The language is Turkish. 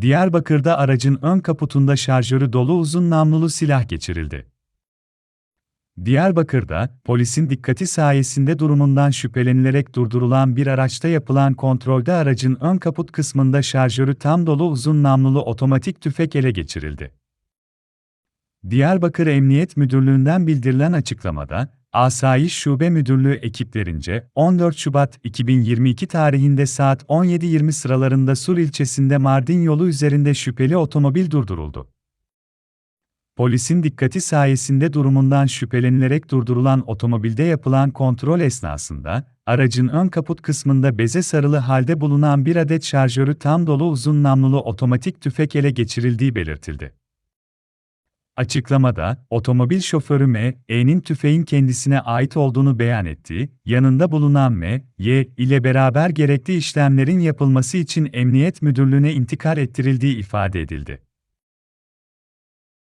Diyarbakır'da aracın ön kaputunda şarjörü dolu uzun namlulu silah geçirildi. Diyarbakır'da, polisin dikkati sayesinde durumundan şüphelenilerek durdurulan bir araçta yapılan kontrolde aracın ön kaput kısmında şarjörü tam dolu uzun namlulu otomatik tüfek ele geçirildi. Diyarbakır Emniyet Müdürlüğü'nden bildirilen açıklamada, Asayiş Şube Müdürlüğü ekiplerince 14 Şubat 2022 tarihinde saat 17.20 sıralarında Sur ilçesinde Mardin yolu üzerinde şüpheli otomobil durduruldu. Polisin dikkati sayesinde durumundan şüphelenilerek durdurulan otomobilde yapılan kontrol esnasında, aracın ön kaput kısmında beze sarılı halde bulunan bir adet şarjörü tam dolu uzun namlulu otomatik tüfek ele geçirildiği belirtildi. Açıklamada, otomobil şoförü M, E'nin tüfeğin kendisine ait olduğunu beyan ettiği, yanında bulunan M, Y ile beraber gerekli işlemlerin yapılması için Emniyet Müdürlüğü'ne intikal ettirildiği ifade edildi.